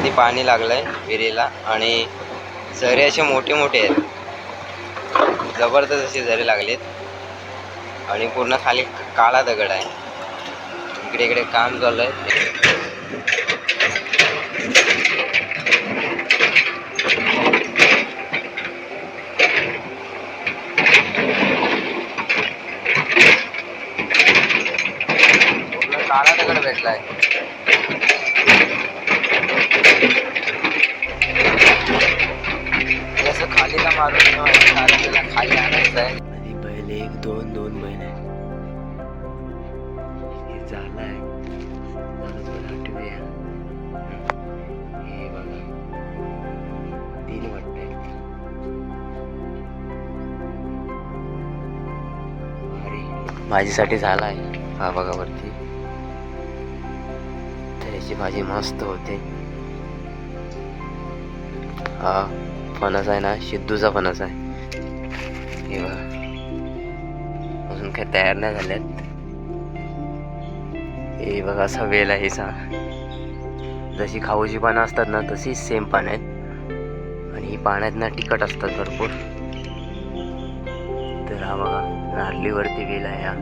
किती पाणी लागलंय विहिरीला आणि झरे असे मोठे मोठे आहेत. जबरदस्त असे झरे लागलेत. आणि पूर्ण खाली काळा दगड आहे. इकडे इकडे काम चालू आहे काळा दगड भेटलाय. आहे कारण त्याला खाली आणायचं आहे आणि बैल एक दोन दोन बैल आहे हे झालाय. आठवूया हे बघा. तीन भाजीसाठी झालाय. हा बघा वरती. तर याची भाजी मस्त होते. हा फणस आहे ना सिद्धूचा फणस आहे. हे बघा अजून काही तयार नाही झाल्यात हे बघा असा वेल आहे सा जशी खाऊची पानं असतात ना तशी सेम पानं आहेत आणि ही पाण्यात ना तिखट असतात भरपूर तर हा बघा नारळीवरती वेल आहे हा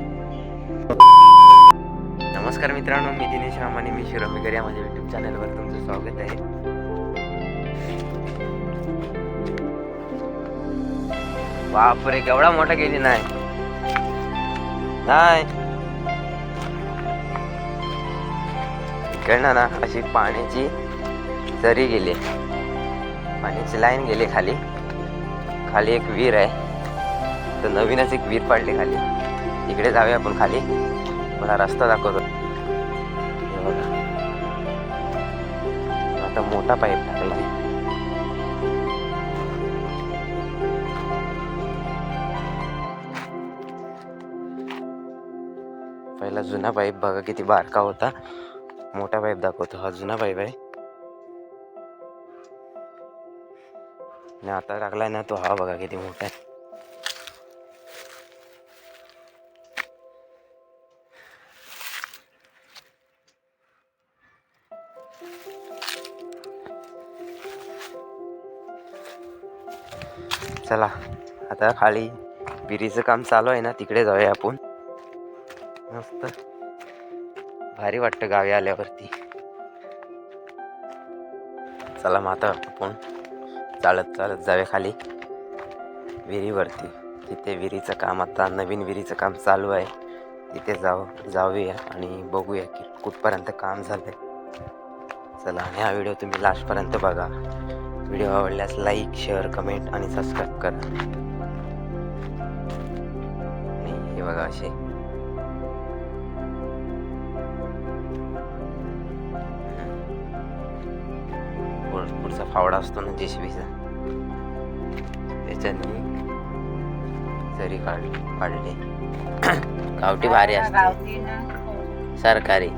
नमस्कार मित्रांनो मी दिनेश राम आणि मी शिरोमीकर या माझ्या युट्यूब चॅनलवर तुमचं स्वागत आहे। बापरे केवढा मोठा गेली नाही. नाही. ना अशी पाण्याची जरी गेली पाण्याची लाईन गेली खाली. खाली एक विहीर आहे. तर नवीनच एक विहीर पाडली खाली. इकडे जाऊया आपण खाली. मला रस्ता दाखवतो. आता मोठा पाईप टाकला जुना पाईप बघा किती बारका होता. मोठा पाईप दाखवतो हा जुना पाईप आहे. आणि आता टाकलाय ना तो हा बघा किती मोठा आहे. चला आता खाली विहिरीचं काम चालू आहे ना तिकडे जाऊया आपण. मस्त भारी वाटतं गावी आल्यावरती. चला मग आता आपण चालत चालत जावे खाली. विहिरीवरती. तिथे विहिरीचं काम आता नवीन विहिरीचं काम चालू आहे तिथे जाऊ जाऊया आणि बघूया की कुठपर्यंत काम झालंय. चला आणि हा व्हिडिओ तुम्ही लास्टपर्यंत बघा. व्हिडिओ आवडल्यास लाईक शेअर कमेंट आणि सबस्क्राईब करा. आणि हे बघा असे पुढचा फावडा असतो ना जेसीबीचा. त्याच्यानी जरी काढ काढले. गावठी भारी असते. ना सरकारी.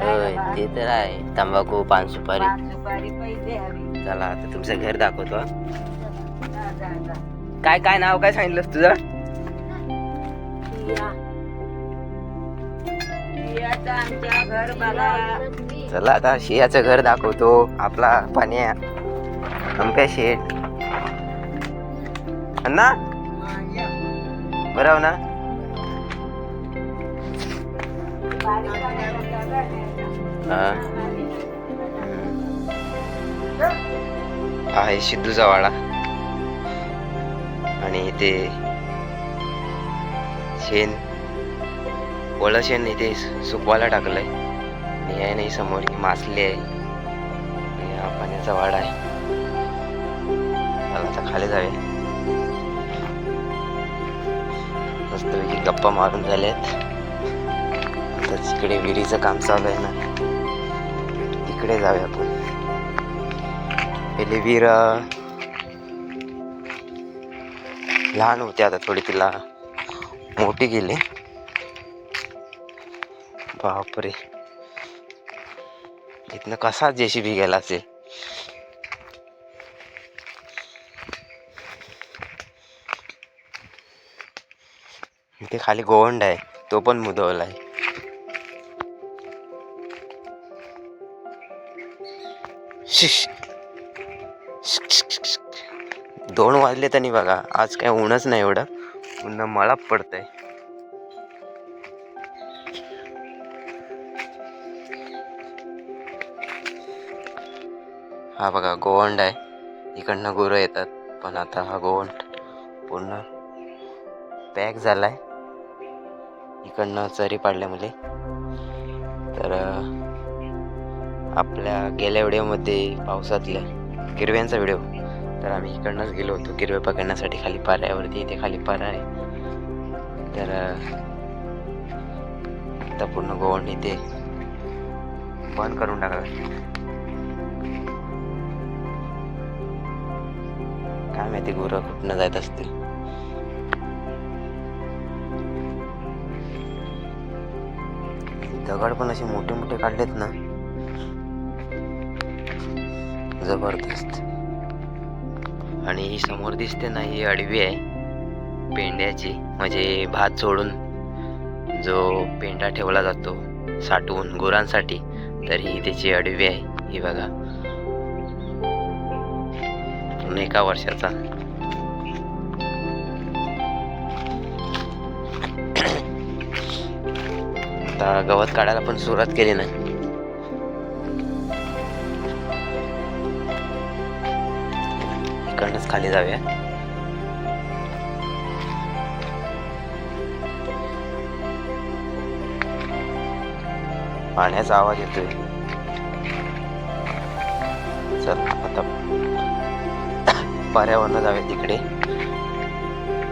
होय ते तर आहे. तंबाखू पान सुपारी. चला आता तुमचं घर दाखवतो हा. काय काय नाव काय सांगितलंस तुझं? चला आता शियाचं घर दाखवतो. आपला पाण्या अमक्या शेट अण्णा? बरं हो ना? हा. आहे सिद्धूचा वाडा. आणि ते शेण. वळ शेण सुकवायला टाकलंय. आणि आहे नाही समोर ही मासली आहे. आणि हा पाण्याचा वाडा आहे. मला आता खाली जावे मस्तपैकी गप्पा मारून झाल्यात. आता तिकडे विहिरीचं काम चालू आहे ना. तिकडे जाऊया आपण. पहिले विहीर लहान होते आता थोडी तिला मोठी गेली बापरे. इथनं कसा जेसीबी गेला असेल इथे खाली गोवंड आहे. तो पण मुदवला आहे दोन वाजले तर नाही बघा. आज काय उन्हच नाही एवढं. ऊन मळाप पडतंय. हा बघा गोवंड आहे. इकडनं गुरं येतात पण आता हा गोवंड पूर्ण पॅक झाला आहे इकडनं चरी पाडल्यामुळे तर आपल्या गेल्या व्हिडिओमध्ये पावसातल्या गिरव्यांचा व्हिडिओ. तर आम्ही इकडनंच गेलो होतो गिरवे पकडण्यासाठी खाली पाऱ्यावरती. इथे खाली पारा आहे. तर आता पूर्ण गोवंड इथे बंद करून टाकलं काय माहिती गुरं कुठनं जात असतील. दगड पण असे मोठे मोठे काढलेत ना. जबरदस्त. आणि ही समोर दिसते ना ही अडवी आहे. पेंड्याची म्हणजे भात सोडून जो पेंडा ठेवला जातो साठवून गुरांसाठी तर ही त्याची अडवी आहे. ही बघा. पूर्ण एका वर्षाचा. आता गवत काढायला पण सुरुवात केली ना इकडनंच खाली जाऊया. पाण्याचा आवाज येतोय. चल आता पाऱ्यावरनं जावे तिकडे.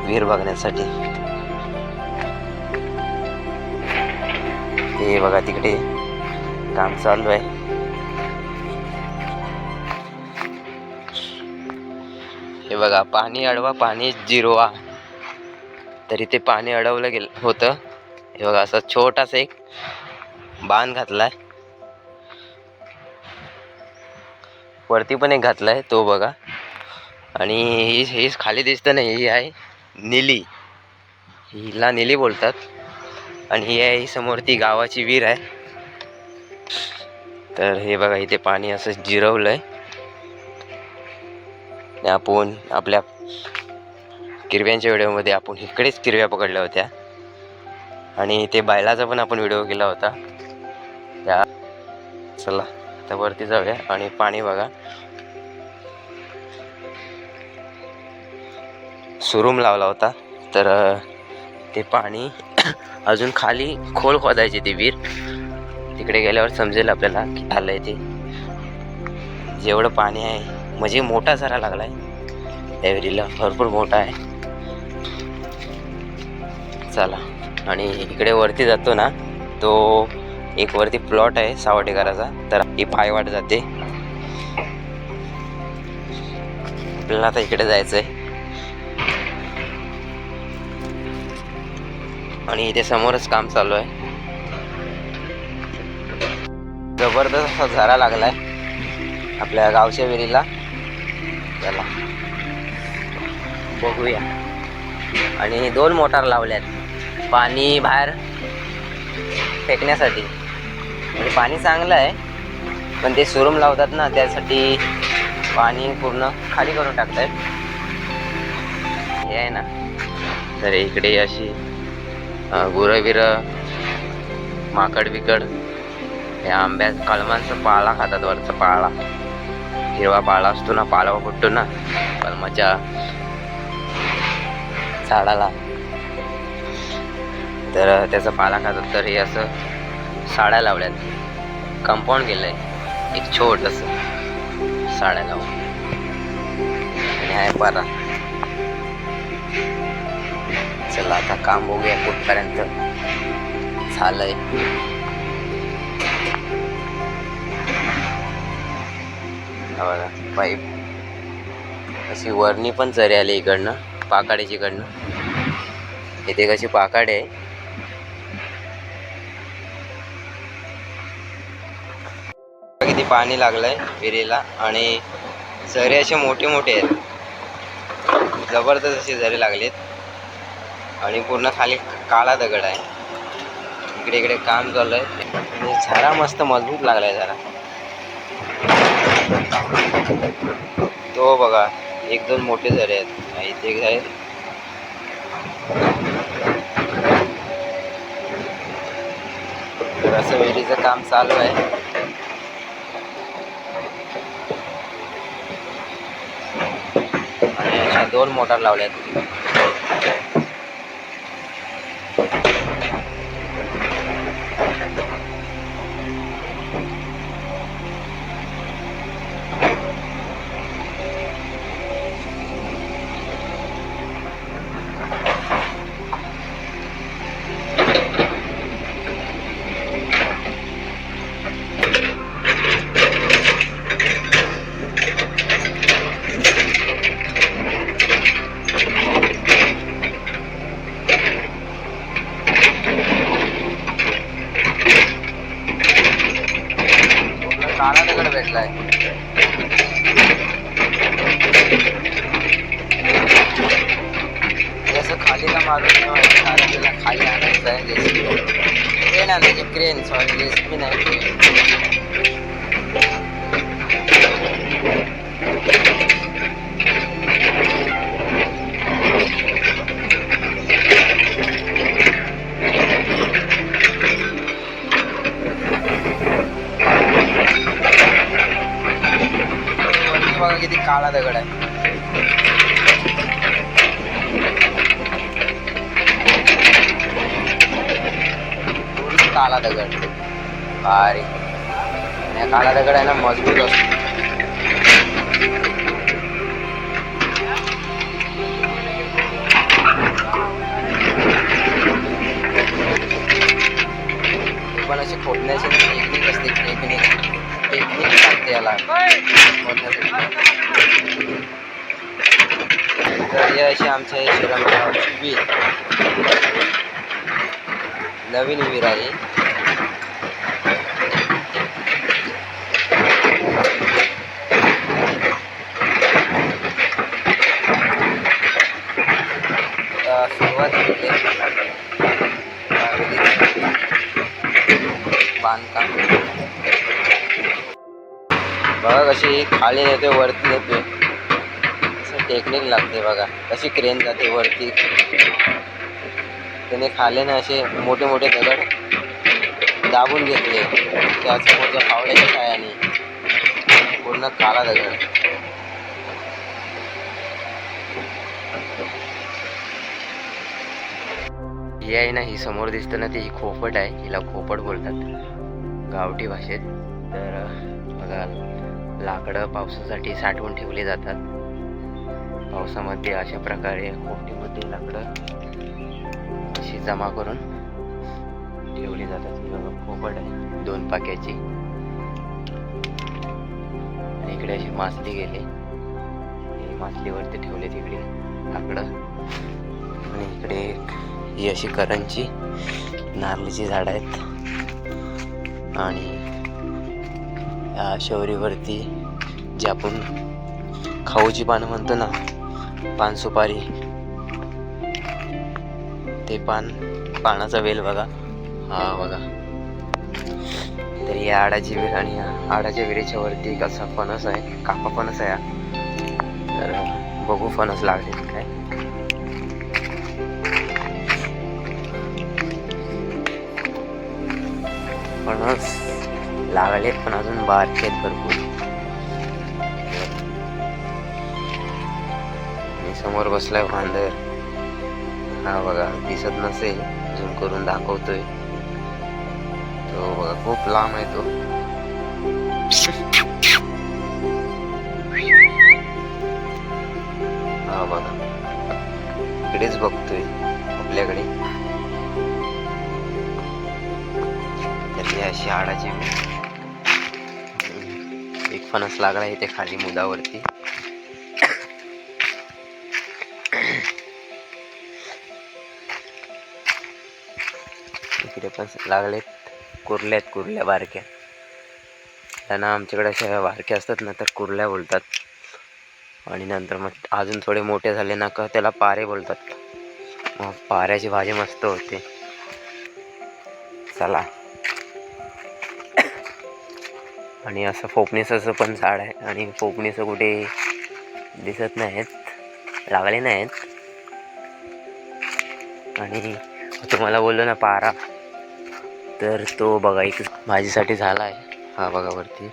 विहीर बघण्यासाठी. ते बघा तिकडे. काम चालू आहे. हे बघा पाणी अडवा पाणी जिरवा. तरी ते पाणी अडवलं गेलं होतं. हे बघा असा छोटासा एक बांध घातलाय. वरती पण एक घातलाय तो बघा. आणि ही हे खाली दिसतं नाही ही आहे निली. हिला निली बोलतात. आणि ही आहे ही समोर ती गावाची विहीर आहे. तर हे बघा इथे पाणी असं जिरवलं आहे आपण आपल्या किरव्यांच्या व्हिडिओमध्ये आपण इकडेच किरव्या पकडल्या होत्या. आणि ते बायलाचा पण आपण व्हिडिओ केला होता. त्या चला आता वरती जाऊया आणि पाणी बघा. सुरूम लावला होता. तर ते पाणी अजून खाली खोल खोदायचे ते विहीर. तिकडे गेल्यावर समजेल आपल्याला की आहे ते. जेवढं पाणी आहे म्हणजे मोठा झरा लागला त्या विहिरीला भरपूर मोठा आहे. चला आणि इकडे वरती जातो ना तो एक वरती प्लॉट आहे सावटेकराचा. तर ही पायवाट जाते. आपल्याला आता इकडे जायचं आहे आणि इथे समोरच काम चालू आहे. जबरदस्त असा झरा लागलाय. आपल्या गावच्या विहिरीला. चला. बघूया. आणि दोन मोटार लावल्यात. पाणी बाहेर फेकण्यासाठी. म्हणजे पाणी चांगलं आहे पण ते सुरूम लावतात ना त्यासाठी पाणी पूर्ण खाली करून टाकतायत हे आहे ना. तर इकडे अशी अं, माकड बिकड हे आंब्या कलमांचा पाला खातात वरचा पाला. हिरवा पाला असतो ना पाला फुटतो ना कलमाच्या झाडाला. तर त्याचा पाला खातात. तर हे असं साड्या लावल्यात. कंपाऊंड केलंय. एक छोटंसं साड्या लावून. आणि आहे पारा चला आता काम बघूया कुठपर्यंत? झालंय. बघा पाईप अशी वरणी पण चरी आली इकडनं पाकाडीची इकडनं. इथे कशी पाकाड आहे. किती पाणी लागलंय विहिरीला आणि झरे असे मोठे मोठे आहेत. जबरदस्त असे झरे लागलेत. आणि पूर्ण खाली काळा दगड आहे. इकडे इकडे काम चालू आहे. आणि झाडा मस्त मजबूत लागलाय जरा तो बघा एक दोन मोठे झाडे आहेत. हा इथे एक आहे. तर असं विहिरीचं काम चालू आहे. आणि अशा दोन मोटार लावल्यात काळा दगड भेटलाय हे असं खालीला मारून ठेवायचं कारण त्याला खाली आणायचं आहे जेसीबी क्रेन आणायची क्रेन सॉरी जेसीबी नाही crane. वरती बघा किती काळा दगड आहे पूर्ण काळा दगड भारी आणि हा काळा दगड आहे सुरुवात बांधकाम. बघा कशी खाली येते वरती येते. असं टेक्निक लागते बघा कशी क्रेन जाते वरती. त्याने खाली ना असे मोठे मोठे दगड दाबून घेतले. त्या समोरच्या फावड्याच्या साह्याने पूर्ण काळा दगड. ही आहे ना ही समोर दिसतं ना ती ही खोपट आहे. हिला खोपट बोलतात. गावठी भाषेत. तर बघा लाकडं पावसासाठी साठवून ठेवली जातात. पावसामध्ये अशा प्रकारे खोपटीमध्ये लाकडं अशी जमा करून ठेवली जातात. बघा खोपट आहे. दोन पाक्याची. आणि इकडे अशी मासली गेली. मासलीवरती ठेवले तिकडे लाकडं. आणि इकडे ही अशी करंजी नारळीची झाडं आहेत. आणि या शौरीवरती जे आपण खाऊची पानं म्हणतो ना पान सुपारी ते पान पानाचा वेल बघा. हा बघा. तर या आडाची वेल आणि आडाच्या वेलीच्या वरती कसा फणस आहे कापा फणस आहे तर बघू फणस लागले. फणस लागले पण अजून बारके आहेत भरपूर. आणि समोर बसलाय वांदर हा बघा दिसत नसेल झूम करून दाखवतोय. तो बघा खूप लांब आहे तो. हा बघा इकडेच बघतोय आपल्याकडे. त्यातली अशी आडाची एक फणस लागला इथे खाली मुदावरती. इकडे पण लागलेत. आहेत कुर्ल्या बारक्या. त्यांना आमच्याकडे अशा बारक्या असतात ना तर कुर्ल्या बोलतात. आणि नंतर मग अजून थोडे मोठे झाले ना का त्याला पारे बोलतात. मग पाऱ्याची भाजी मस्त होते. चला. आणि असं फोपणीसाचं पण झाड आहे. आणि फोपणीसं कुठे दिसत नाहीत. लागले नाहीत. आणि तुम्हाला बोललो ना पारा. तर तो बघा एक भाजीसाठी झाला आहे. हा बघा वरती.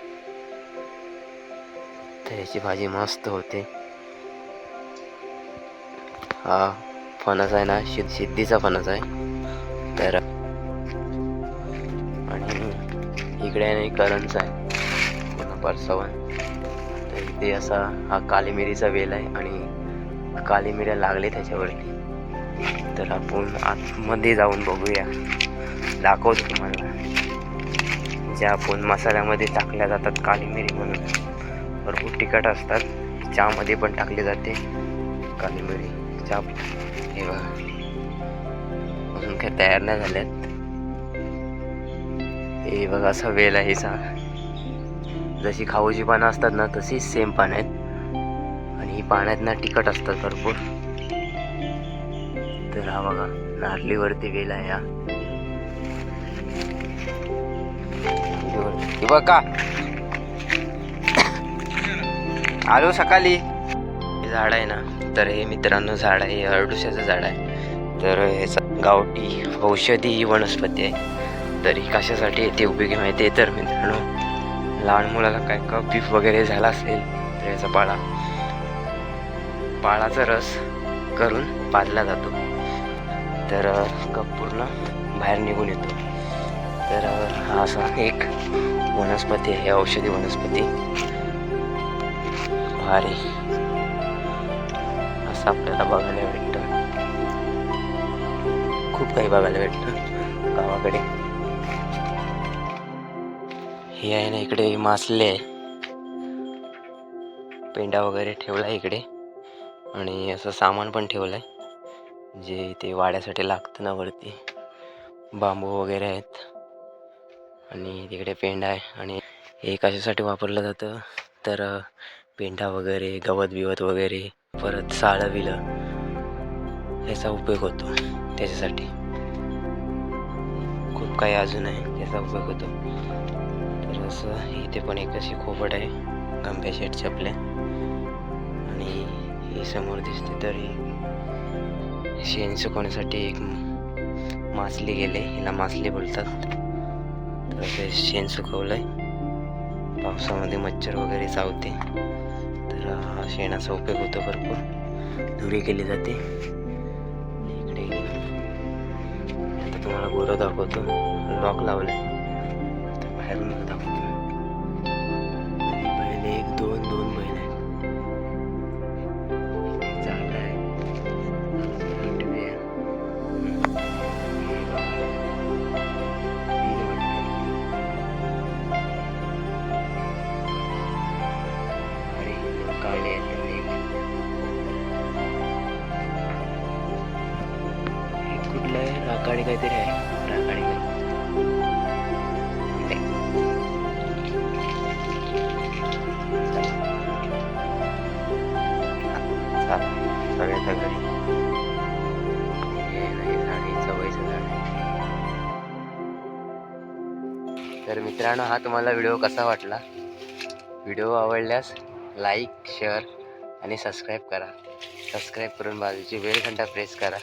तर याची भाजी मस्त होते. हा फणस आहे ना शिद सिद्धीचा फणस आहे. तर आणि इकडे आहे करंज आहे. पूर्ण परसवन. तर इथे असा हा काली मिरीचा वेल आहे आणि काली मिऱ्या लागले त्याच्यावरती. तर आपण आतमध्ये जाऊन बघूया. दाखवतो तुम्हाला. ज्या आपण मसाल्यामध्ये टाकल्या जातात काली मिरी म्हणून. भरपूर तिखट असतात. चहामध्ये पण टाकली जाते काली मिरी चहा हे बघा. अजून काही तयार नाही झाल्यात. हे बघा असा वेल आहे सा जशी खाऊची पानं असतात ना तशीच सेम पानं आहेत. आणि ही पाण्यात ना तिखट असतात भरपूर. तर हा बघा नारलीवरती वेल आहे हा आलो सकाळी. हे झाड आहे ना तर हे मित्रांनो झाड आहे हे अरडुशाचं झाड आहे. तर ह्याचा गावठी औषधी ही वनस्पती आहे. तर ही कशासाठी येते उपयोगी माहिती आहे तर मित्रांनो. लहान मुलाला काय का बीफ वगैरे झाला असेल तर याचा पाळा पाळाचा रस करून पाजला जातो. तर कप पूर्ण बाहेर निघून येतो. तर हा असा एक वनस्पती आहे औषधी वनस्पती. भारी. असं आपल्याला बघायला भेटतं. खूप काही बघायला भेटतं गावाकडे. हे आहे ना इकडे मासले. आहे पेंडा वगैरे ठेवला आहे इकडे. आणि असं सामान पण ठेवलं आहे जे ते वाड्यासाठी लागतं ना वरती. बांबू वगैरे आहेत. आणि तिकडे पेंडा आहे. आणि हे कशासाठी वापरलं जातं? तर पेंढा पेंडा वगैरे गवत बिवत वगैरे परत साळं बिलं याचा उपयोग होतो त्याच्यासाठी. खूप काही अजून आहे त्याचा उपयोग होतो. तर असं इथे पण एक अशी खोपट आहे. गंभ्या शेटची आपल्या आणि ही समोर दिसते तर ही शेण सुकवण्यासाठी एक मासली गेले. हिला मासली बोलतात. तर ते शेण सुकवलंय. पावसामध्ये मच्छर वगैरे चावते. तर हा शेणाचा उपयोग होतो भरपूर. धुरी केली जाते. इकडे आता तुम्हाला गोरं दाखवतो. लॉक लावलं बाहेरून दाखवतो आणि बैल एक दोन दोन बैल आहेत आहे कुठलं आहे? राखाडी काहीतरी आहे. राखाडी सगळ्याच्या घरी तर मित्रांनो हा तुम्हाला व्हिडिओ कसा वाटला? व्हिडिओ आवडल्यास लाईक शेअर आणि सबस्क्राईब करा. सबस्क्राईब करून बाजूची बेल घंटा प्रेस करा.